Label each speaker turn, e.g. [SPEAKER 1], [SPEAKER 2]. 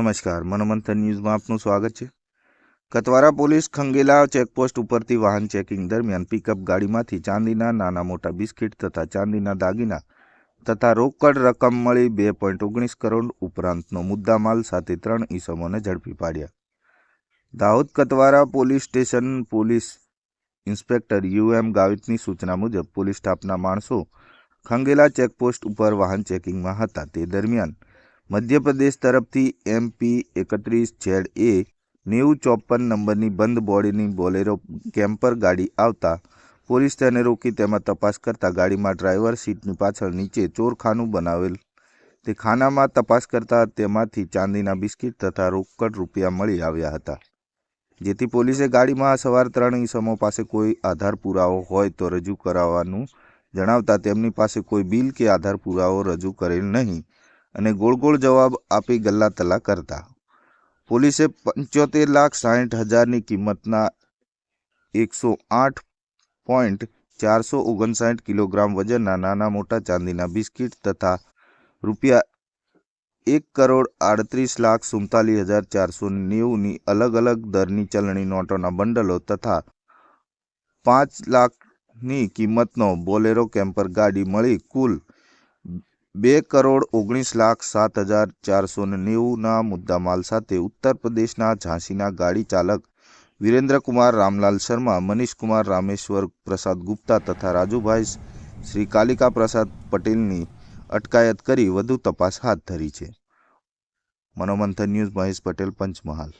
[SPEAKER 1] નમસ્કાર, મનોમંથન ન્યૂઝમાં આપનું સ્વાગત છે. કતવારા પોલીસ ખંગેલા ચેકપોસ્ટ ઉપરથી વાહન ચેકિંગ દરમિયાન પિકઅપ ગાડીમાંથી ચાંદીના નાના મોટા બિસ્કિટ તથા ચાંદીના દાગીના તથા રોકડ રકમ મળી બે પોઈન્ટ ઓગણીસ કરોડ ઉપરાંતનો મુદ્દામાલ સાથે ત્રણ ઈસમોને ઝડપી પાડ્યા. Dahod Katwara police station police inspector U M ગાવિતની સૂચના મુજબ પોલીસ સ્ટાફના માણસો ખંગેલા ચેકપોસ્ટ ઉપર વાહન ચેકિંગમાં હતા. તે દરમિયાન મધ્યપ્રદેશ તરફથી એમપી એકત્રીસ ઝેડ એ નેવું ચોપન નંબરની બંધ બોડીની બોલેરો કેમ્પર ગાડી આવતા પોલીસ તેને રોકી તેમાં તપાસ કરતા ગાડીમાં ડ્રાઈવર સીટની પાછળ નીચે ચોરખાનું બનાવેલ. તે ખાનામાં તપાસ કરતા તેમાંથી ચાંદીના બિસ્કિટ તથા રોકડ રૂપિયા મળી આવ્યા હતા. જેથી પોલીસે ગાડીમાં સવાર ત્રણ ઈસમો પાસે કોઈ આધાર પુરાવો હોય તો રજૂ કરાવવાનું જણાવતા તેમની પાસે કોઈ બિલ કે આધાર પુરાવો રજૂ કરેલ નહીં. અને ગોળ ગોળ જવાબ આપી ગલ્લા તલ્લા કરતા. પોલીસે પંચોતેર લાખ સાઠ હજારની કિંમતના એકસો આઠ પોઈન્ટ ચારસો ઓગણસાઠ કિલોગ્રામ વજનના નાના મોટા ચાંદીના બિસ્કિટ તથા રૂપિયા એક કરોડ આડત્રીસ લાખ સુડતાલીસ હજાર ચારસો નેવુંની અલગ અલગ દરની ચલણી નોટોના બંડલો તથા પાંચ લાખની કિંમતનો બોલેરો કેમ્પર ગાડી મળી કુલ બે કરોડ ઓગણીસ લાખ સાત હજાર ચારસો નેવુંના મુદ્દામાલ સાથે ઉત્તર પ્રદેશના ઝાંસીના ગાડી ચાલક વિરેન્દ્રકુમાર રામલાલ શર્મા, મનીષકુમાર રામેશ્વર પ્રસાદ ગુપ્તા તથા રાજુભાઈ શ્રી કાલિકા પ્રસાદ પટેલની અટકાયત કરી વધુ તપાસ હાથ ધરી છે. મનોમંથન ન્યૂઝ મહેશ પટેલ, પંચમહાલ.